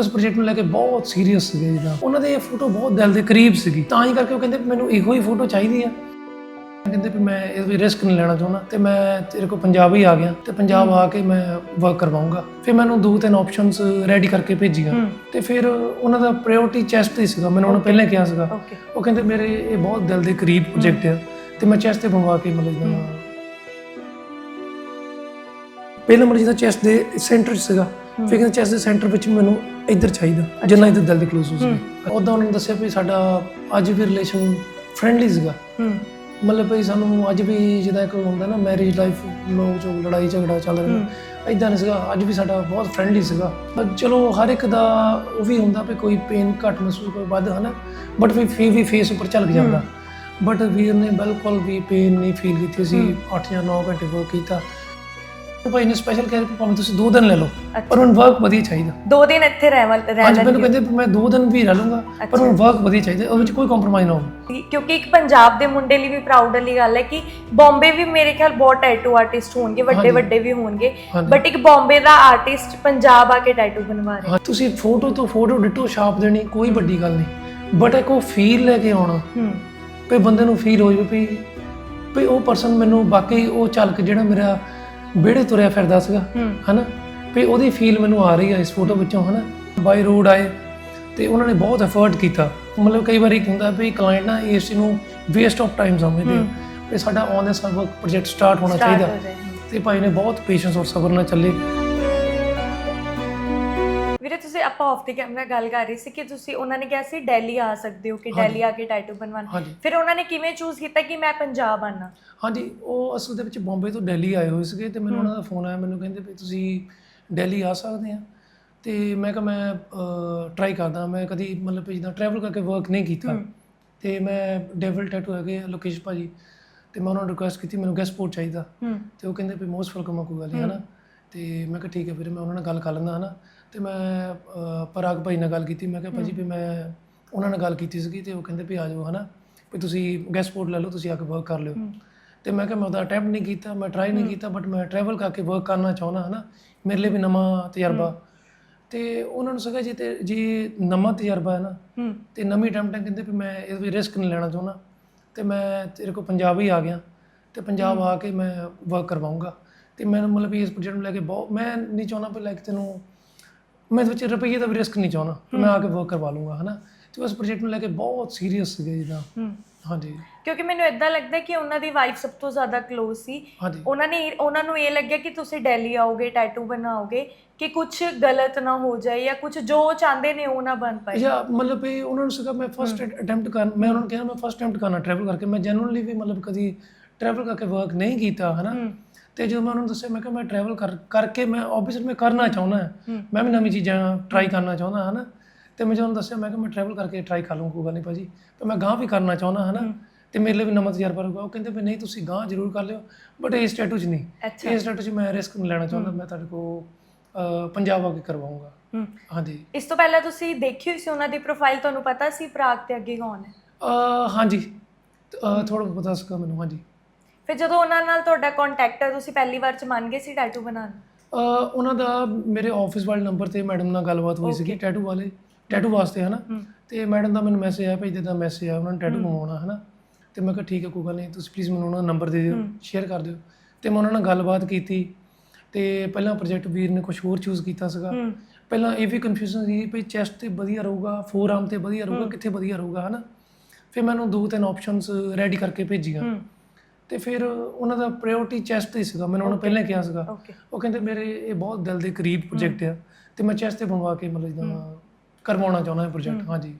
ਉਸ ਪ੍ਰੋਜੈਕਟ ਨੂੰ ਲੈ ਕੇ ਬਹੁਤ ਸੀਰੀਅਸ ਸੀਗੇ ਜਿੱਦਾਂ ਉਹਨਾਂ ਦੇ ਇਹ ਫੋਟੋ ਬਹੁਤ ਦਿਲ ਦੇ ਕਰੀਬ ਸੀਗੀ। ਤਾਂ ਹੀ ਕਰਕੇ ਉਹ ਕਹਿੰਦੇ ਮੈਨੂੰ ਇਹੋ ਹੀ ਫੋਟੋ ਚਾਹੀਦੀ ਆ ਕਹਿੰਦੇ ਵੀ ਮੈਂ ਇਹ ਵੀ ਰਿਸਕ ਨਹੀਂ ਲੈਣਾ ਚਾਹੁੰਦਾ। ਤੇ ਮੈਂ ਤੇਰੇ ਕੋਲ ਪੰਜਾਬ ਹੀ ਆ ਗਿਆ। ਤੇ ਪੰਜਾਬ ਆ ਕੇ ਮੈਂ ਵਰਕ ਕਰਵਾਉਂਗਾ। ਫਿਰ ਮੈਨੂੰ ਦੋ ਤਿੰਨ ਆਪਸ਼ਨਸ ਰੈਡੀ ਕਰਕੇ ਭੇਜੀਆਂ। ਤੇ ਫਿਰ ਉਹਨਾਂ ਦਾ ਪ੍ਰਾਇੋਰਟੀ ਚੈਸਟ ਤੇ ਸੀਗਾ। ਮੈਨੂੰ ਉਹਨੇ ਪਹਿਲਾਂ ਕਿਹਾ ਸੀਗਾ। ਉਹ ਕਹਿੰਦੇ ਮੇਰੇ ਇਹ ਬਹੁਤ ਦਿਲ ਦੇ ਕਰੀਬ ਪ੍ਰੋਜੈਕਟ ਆ। ਤੇ ਮੈਂ ਚੈਸਟ ਤੇ ਬਣਵਾ ਕੇ ਮਤਲਬ ਪਹਿਲਾ ਨੰਬਰ ਜਿਹਦਾ ਚੈਸਟ ਦੇ ਸੈਂਟਰ 'ਚ ਸੀਗਾ। ਫਿਰ ਕਹਿੰਦੇ ਚੈਸਟ ਦੇ ਸੈਂਟਰ ਵਿੱਚ ਮੈਨੂੰ ਇੱਧਰ ਚਾਹੀਦਾ ਜਿੰਨਾ ਇੱਧਰ ਦਿਲ ਦੇ ਕਲੋਜ਼ ਹੋ ਸਕੇ। ਉਦੋਂ ਉਹਨਾਂ ਨੇ ਦੱਸਿਆ ਵੀ ਸਾਡਾ ਅੱਜ ਵੀ ਰਿਲੇਸ਼ਨ ਫ੍ਰੈਂਡਲੀ ਸੀਗਾ। ਮਤਲਬ ਵੀ ਸਾਨੂੰ ਅੱਜ ਵੀ ਜਿਹਦਾ ਇੱਕ ਹੁੰਦਾ ਨਾ ਮੈਰਿਜ ਲਾਈਫ ਲੋਕ ਜੋ ਲੜਾਈ ਝਗੜਾ ਚੱਲ ਰਿਹਾ। ਇਦਾਂ ਨਹੀਂ ਸੀਗਾ ਅੱਜ ਵੀ ਸਾਡਾ ਬਹੁਤ ਫ੍ਰੈਂਡਲੀ ਸੀਗਾ। ਚਲੋ ਹਰ ਇੱਕ ਦਾ ਉਹ ਵੀ ਹੁੰਦਾ ਵੀ ਕੋਈ ਪੇਨ ਘੱਟ ਮਹਿਸੂਸ ਕੋਈ ਵੱਧ ਹਨਾ? But we fee we face ਉੱਪਰ ਝਲਕ ਜਾਂਦਾ। ਬਟ ਵੀਰ ਨੇ ਬਿਲਕੁਲ ਵੀ ਪੇਨ ਨਹੀਂ ਫੀਲ ਕੀਤੀ। ਸੀ 8 ਜਾਂ 9 ਘੰਟੇ ਵਰਕ ਕੀਤਾ। ਭਾਈ ਨੇ ਸਪੈਸ਼ਲ ਕਹਿ ਰਿਹਾ ਭਾਵੇਂ ਤੁਸੀਂ 2 ਦਿਨ ਲੈ ਲਓ ਪਰ ਮੈਨੂੰ ਵਰਕ ਵਧੀਆ ਚਾਹੀਦਾ। ਦੋ ਦਿਨ ਇੱਥੇ ਰਹਿ ਰਹਿ ਅੱਜ ਮੈਨੂੰ ਲੈਣਗੇ ਕਹਿੰਦੇ ਵੀ ਮੈਂ 2 ਦਿਨ ਵੀ ਰਹਿ ਲੂੰਗਾ ਪਰ ਮੈਨੂੰ ਵਰਕ ਵਧੀਆ ਚਾਹੀਦਾ ਉਹਦੇ ਵਿੱਚ ਕੋਈ ਕੰਪਰੋਮਾਈਜ਼ ਨਾ ਹੋਵੇ। ਕਿਉਂਕਿ ਇੱਕ ਪੰਜਾਬ ਦੇ ਮੁੰਡੇ ਲਈ ਵੀ ਪ੍ਰਾਊਡ ਵਾਲੀ ਗੱਲ ਹੈ ਕਿ ਬੰਬੇ ਵੀ ਮੇਰੇ ਖਿਆਲ ਬਹੁਤ ਟੈਟੂ ਆਰਟਿਸਟ ਹੋਣਗੇ ਵੱਡੇ ਵੱਡੇ ਵੀ ਹੋਣਗੇ ਹਾਂਜੀ। ਬਟ ਇੱਕ ਬੰਬੇ ਦਾ ਆਰਟਿਸਟ ਪੰਜਾਬ ਆ ਕੇ ਟੈਟੂ ਬਣਵਾ ਰਿਹਾ। ਹਾਂ ਤੁਸੀਂ ਫੋਟੋ ਤੋਂ ਫੋਟੋ ਡਿਟੋ ਛਾਪ ਦੇਣੀ ਕੋਈ ਵੱਡੀ ਗੱਲ ਨਹੀਂ। ਬਟ ਇੱਕ ਉਹ ਫੀਲ ਲੈ ਕੇ ਆਉਣਾ ਹੂੰ। ਵੀ ਬੰਦੇ ਨੂੰ ਫੀਲ ਹੋ ਜਾਵੇ ਵੀ ਵੀ ਉਹ ਪਰਸਨ ਮੈਨੂੰ ਬਾਕੀ ਉਹ ਝਲਕ ਜਿਹੜਾ ਮੇਰਾ ਵਿਹੜੇ ਤੁਰਿਆ ਫਿਰਦਾ ਸੀਗਾ ਹੂੰ। ਹਨਾ? ਵੀ ਉਹਦੀ ਫੀਲ ਮੈਨੂੰ ਆ ਰਹੀ ਹੈ ਇਸ ਫੋਟੋ ਵਿੱਚੋਂ ਹਨਾ? ਬਾਈ ਰੋਡ ਆਏ ਤੇ ਉਹਨਾਂ ਨੇ ਬਹੁਤ ਐਫਰਟ ਕੀਤਾ। ਮਤਲਬ ਕਈ ਵਾਰੀ ਹੁੰਦਾ ਵੀ ਕਲਾਇੰਟ ਨਾ ਇਸ ਨੂੰ ਵੇਸਟ ਆਫ ਟਾਈਮ ਸਮਝਦੇ ਆ। ਵੀ ਸਾਡਾ ਔਨ ਦਾ ਸਰਵਰ ਪ੍ਰੋਜੈਕਟ ਸਟਾਰਟ ਹੋਣਾ ਚਾਹੀਦਾ। ਤੇ ਭਾਈ ਨੇ ਬਹੁਤ ਪੇਸ਼ੈਂਸ ਔਰ ਸਬਰ ਨਾਲ ਚੱਲੇ। ਤੁਸੀਂ ਆਪਾਂ ਆਫ ਦੀ ਕੈਮਰਾ ਗੱਲ ਕਰ ਰਹੇ ਸੀ ਕਿ ਤੁਸੀਂ ਉਹਨਾਂ ਨੇ ਕਿਹਾ ਸੀ ਦਿੱਲੀ ਆ ਸਕਦੇ ਹੋ ਕਿ ਦਿੱਲੀ ਆ ਕੇ ਟੈਟੂ ਬਣਵਾਉਣਾ। ਹਾਂਜੀ। ਫਿਰ ਉਹਨਾਂ ਨੇ ਕਿਵੇਂ ਚੂਜ਼ ਕੀਤਾ ਕਿ ਮੈਂ ਪੰਜਾਬ ਆਣਾ ਹਾਂਜੀ ਉਹ ਅਸਲ ਦੇ ਵਿੱਚ ਬੰਬੇ ਤੋਂ ਦਿੱਲੀ ਆਏ ਹੋਏ ਸੀਗੇ ਤੇ ਮੈਨੂੰ ਉਹਨਾਂ ਦਾ ਫੋਨ ਆਇਆ ਮੈਨੂੰ ਕਹਿੰਦੇ ਵੀ ਤੁਸੀਂ ਦਿੱਲੀ ਆ ਸਕਦੇ ਆ। ਤੇ ਮੈਂ ਕਿਹਾ ਮੈਂ ਟਰਾਈ ਕਰਦਾ ਮੈਂ ਕਦੀ ਮਤਲਬ ਵੀ ਜਿੱਦਾਂ ਟਰੈਵਲ ਕਰਕੇ ਵਰਕ ਨਹੀਂ ਕੀਤਾ। ਤੇ ਮੈਂ ਡੇਵਲ ਟੈਟੂ ਹੈਗੇ ਆ ਲੋਕੇਸ਼ ਭਾਜੀ। ਤੇ ਮੈਂ ਉਹਨਾਂ ਨੂੰ ਰਿਕੁਐਸਟ ਕੀਤੀ ਮੈਨੂੰ ਗੈਸਟ ਸਪੋਰਟ ਚਾਹੀਦਾ। ਹੂੰ। ਤੇ ਉਹ ਕਹਿੰਦੇ ਵੀ ਮੋਸਟ ਵੈਲਕਮ ਆ ਕੋਈ ਗੱਲ ਨਹੀਂ ਹਨਾ? ਤੇ ਮੈਂ ਕਿਹਾ ਠੀਕ ਹੈ ਵੀਰੇ ਮੈਂ ਉਹਨਾਂ ਨਾਲ ਗੱਲ ਕਰ ਲੈਂਦਾ ਹਨਾ। ਤੇ ਮੈਂ ਅਹ, ਪਰਾਗ ਭਾਈ ਨਾਲ ਗੱਲ ਕੀਤੀ। ਮੈਂ ਕਿਹਾ ਭਾਜੀ ਵੀ ਮੈਂ ਉਹਨਾਂ ਨਾਲ ਗੱਲ ਕੀਤੀ ਸੀਗੀ ਤੇ ਉਹ ਕਹਿੰਦੇ ਵੀ ਆ ਜਾਓ ਹਨਾ। ਵੀ ਤੁਸੀਂ ਗੈਸਟ ਸਪੋਰਟ ਲੈ ਲਓ ਤੁਸੀਂ ਆ ਕੇ ਵਰਕ ਕਰ ਲਿਓ। ਤੇ ਮੈਂ ਕਿਹਾ ਮੈਂ ਉਹਦਾ ਅਟੈਂਪਟ ਨਹੀਂ ਕੀਤਾ ਮੈਂ ਟਰਾਈ ਨਹੀਂ ਕੀਤਾ ਬਟ ਮੈਂ ਟਰੈਵਲ ਕਰਕੇ ਵਰਕ ਕਰਨਾ ਚਾਹੁੰਦਾ ਹਨਾ। ਮੇਰੇ ਲਈ ਵੀ ਨਵਾਂ ਤਜਰਬਾ। ਤੇ ਉਹਨਾਂ ਨੂੰ ਸੀਗਾ ਜੀ ਤੇ ਜੇ ਨਵਾਂ ਤਜਰਬਾ ਹੈ ਨਾ ਹੂੰ। ਤੇ ਨਵੀਂ ਅਟੈਂਪਟ ਹੈ ਕਹਿੰਦੇ ਵੀ ਮੈਂ ਇਹ ਵੀ ਰਿਸਕ ਨਹੀਂ ਲੈਣਾ ਚਾਹੁੰਦਾ। ਤੇ ਮੈਂ ਤੇਰੇ ਕੋਲ ਪੰਜਾਬ ਹੀ ਆ ਗਿਆ। ਤੇ ਪੰਜਾਬ ਆ ਕੇ ਮੈਂ ਵਰਕ ਕਰਵਾਉਂਗਾ ਤੇ ਮੈਨੂੰ ਮਤਲਬ ਇਸ ਪ੍ਰੋਜੈਕਟ ਨੂੰ ਲੈ ਕੇ ਬਹੁਤ ਮੈਂ ਨਹੀਂ ਚਾਹੁੰਦਾ ਵੀ ਲਾਈਕ ਤੈਨੂੰ ਮੈਂ ਇਹਦੇ ਵਿੱਚ ਰੁਪਈਏ ਦਾ ਵੀ ਰਿਸਕ ਨਹੀਂ ਚਾਹੁੰਦਾ। ਮੈਂ ਆ ਕੇ ਵਰਕ ਕਰਵਾ ਲੂੰਗਾ ਹਨਾ? ਤੇ ਉਸ ਪ੍ਰੋਜੈਕਟ ਨੂੰ ਲੈ ਕੇ ਬਹੁਤ ਸੀਰੀਅਸ ਸੀਗੇ ਜਿੱਦਾਂ ਹਾਂਜੀ। ਕਿਉਂਕਿ ਮੈਨੂੰ ਇਦਾਂ ਲੱਗਦਾ ਕਿ ਉਹਨਾਂ ਦੀ ਵਾਈਫ ਸਭ ਤੋਂ ਜ਼ਿਆਦਾ ক্লোਜ਼ ਸੀ। ਹਾਂਜੀ। ਉਹਨਾਂ ਨੇ ਉਹਨਾਂ ਨੂੰ ਇਹ ਲੱਗਿਆ ਕਿ ਤੁਸੀਂ ਦਿੱਲੀ ਆਓਗੇ ਟੈਟੂ ਬਣਾਓਗੇ ਕਿ ਕੁਝ ਗਲਤ ਨਾ ਹੋ ਜਾਏ ਜਾਂ ਕੁਝ ਜੋ ਉਹ ਚਾਹੁੰਦੇ ਨੇ ਉਹ ਨਾ ਬਣ ਪਾਏ। ਜਾਂ ਮਤਲਬ ਵੀ ਉਹਨਾਂ ਨੂੰ ਸੀਗਾ ਮੈਂ ਫਸਟ ਅਟੈਂਪਟ ਕਰ ਮੈਂ ਉਹਨਾਂ ਨੂੰ ਕਿਹਾ ਮੈਂ ਫਸਟ ਅਟੈਂਪਟ ਕਰਨਾ ਟਰੈਵਲ ਕਰਕੇ। ਮੈਂ ਜੈਨੂਇਨਲੀ ਵੀ ਮਤਲਬ ਕਦੀ ਟਰੈਵਲ ਕਰਕੇ ਵਰਕ ਨਹੀਂ ਕੀਤਾ ਹਨਾ? ਤੇ ਜਦੋਂ ਮੈਂ ਉਹਨਾਂ ਨੂੰ ਦੱਸਿਆ ਮੈਂ ਕਿਹਾ ਮੈਂ ਟਰੈਵਲ ਕਰ ਕਰਕੇ ਮੈਂ ਆਬਵੀਅਸਲੀ ਮੈਂ ਕਰਨਾ ਚਾਹੁੰਦਾ। ਮੈਂ ਵੀ ਨਵੀਂ ਚੀਜ਼ਾਂ ਟਰਾਈ ਕਰਨਾ ਚਾਹੁੰਦਾ ਹਾਂ ਨਾ। ਤੇ ਮੈਂ ਜਦੋਂ ਉਹਨੂੰ ਦੱਸਿਆ ਮੈਂ ਕਿਹਾ ਮੈਂ ਟਰੈਵਲ ਕਰਕੇ ਟਰਾਈ ਕਰ ਲੂੰ ਕੋਈ ਗੱਲ ਨਹੀਂ ਭਾਜੀ। ਪਰ ਮੈਂ ਗਾਂ ਵੀ ਕਰਨਾ ਚਾਹੁੰਦਾ ਹਾਂ ਨਾ। ਤੇ ਮੇਰੇ ਲਈ ਵੀ ਨਵਾਂ ਤਜਰਬਾ ਰਹੂਗਾ। ਉਹ ਕਹਿੰਦੇ ਵੀ ਨਹੀਂ ਤੁਸੀਂ ਗਾਂ ਜ਼ਰੂਰ ਕਰ ਲਿਓ। ਬਟ ਇਹ ਸਟੇਟੂ 'ਚ ਨਹੀਂ। ਇਹ ਸਟੇਟੂ 'ਚ ਮੈਂ ਰਿਸਕ ਨਹੀਂ ਲੈਣਾ ਚਾਹੁੰਦਾ। ਮੈਂ ਤੁਹਾਡੇ ਕੋਲ ਪੰਜਾਬ ਆ ਕੇ ਕਰਵਾਉਂਗਾ ਹਾਂਜੀ। ਇਸ ਤੋਂ ਪਹਿਲਾਂ ਤੁਸੀਂ ਦੇਖੀ ਹੋਈ ਸੀ ਉਹਨਾਂ ਦੀ ਪ੍ਰੋਫਾਈਲ ਤੁਹਾਨੂੰ ਪਤਾ ਸੀ ਪ੍ਰਾਗ ਤੇ ਅੱਗੇ ਕੌਣ ਹੈ? ਹਾਂਜੀ। ਥੋੜਾ ਪਤਾ ਸੀਗਾ ਮੈਨੂੰ। ਹਾਂਜੀ। ਫਿਰ ਜਦੋਂ ਉਹਨਾਂ ਨਾਲ ਤੁਹਾਡਾ ਕੰਟੈਕਟ ਹੈ ਤੁਸੀਂ ਪਹਿਲੀ ਵਾਰ ਚ ਮੰਨ ਗਏ ਸੀ ਟੈਟੂ ਬਣਾਉਣ? ਅਹ, ਉਹਨਾਂ ਦਾ ਮੇਰੇ ਆਫਿਸ ਵਾਲੇ ਨੰਬਰ ਤੇ ਮੈਡਮ ਨਾਲ ਗੱਲਬਾਤ ਹੋਈ ਸੀਗੀ ਟੈਟੂ ਵਾਲੇ ਟੈਟੂ ਵਾਸਤੇ ਹਨਾ? ਹੂੰ। ਤੇ ਮੈਡਮ ਦਾ ਮੈਨੂੰ ਮੈਸੇਜ ਆਇਆ ਭਈ ਜਿੱਦਾਂ ਮੈਸੇਜ ਆਇਆ ਉਹਨਾਂ ਨੇ ਟੈਟੂ ਮੰਗਵਾਉਣਾ ਹਨਾ? ਤੇ ਮੈਂ ਕਿਹਾ ਠੀਕ ਹੈ ਕੋਈ ਗੱਲ ਨਹੀਂ ਤੁਸੀਂ ਪਲੀਜ਼ ਮੈਨੂੰ ਉਹਨਾਂ ਦਾ ਨੰਬਰ ਦੇ ਦਿਓ ਸ਼ੇਅਰ ਕਰ ਦਿਓ। ਤੇ ਮੈਂ ਉਹਨਾਂ ਨਾਲ ਗੱਲਬਾਤ ਕੀਤੀ ਤੇ ਪਹਿਲਾਂ ਪ੍ਰੋਜੈਕਟ ਵੀਰ ਨੇ ਕੁਝ ਹੋਰ ਚੂਜ਼ ਕੀਤਾ ਸੀਗਾ। ਹੂੰ। ਪਹਿਲਾਂ ਇਹ ਵੀ ਕਨਫਿਊਜ਼ਨ ਸੀ ਭਈ ਚੈਸਟ ਤੇ ਵਧੀਆ ਰਹੂਗਾ ਫੋਰ ਆਰਮ ਤੇ ਵਧੀਆ ਰਹੂਗਾ ਕਿੱਥੇ ਵਧੀਆ ਰਹੂਗਾ ਹਨਾ? ਫਿਰ ਮੈਨੂੰ ਦੋ ਤਿੰਨ ਆਪਸ਼ਨਸ ਰੈਡੀ ਕਰਕੇ ਭੇਜੀਆਂ। ਹੂੰ। ਤੇ ਫਿਰ ਉਹਨਾਂ ਦਾ ਪ੍ਰਾਇੋਰਟੀ ਚੈਸਟ ਤੇ ਸੀਗਾ। ਮੈਨੂੰ ਉਹਨਾਂ ਪਹਿਲਾਂ ਕਿਹਾ ਸੀਗਾ। ਓਕੇ ਉਹ ਕਹਿੰਦੇ ਮੇਰੇ ਇਹ ਬਹੁਤ ਦਿਲ ਦੇ ਕਰੀਬ ਪ੍ਰੋਜੈਕਟ ਆ ਤੇ ਮੈਂ ਚੈਸਟ ਤੇ ਬਣਵਾ ਕੇ ਮਤਲਬ ਜਿੱਦਾਂ ਕਰਵਾਉਣਾ ਚਾਹੁੰਦਾ ਹਾਂ ਪ੍ਰੋਜੈਕਟ ਹਾਂਜੀ।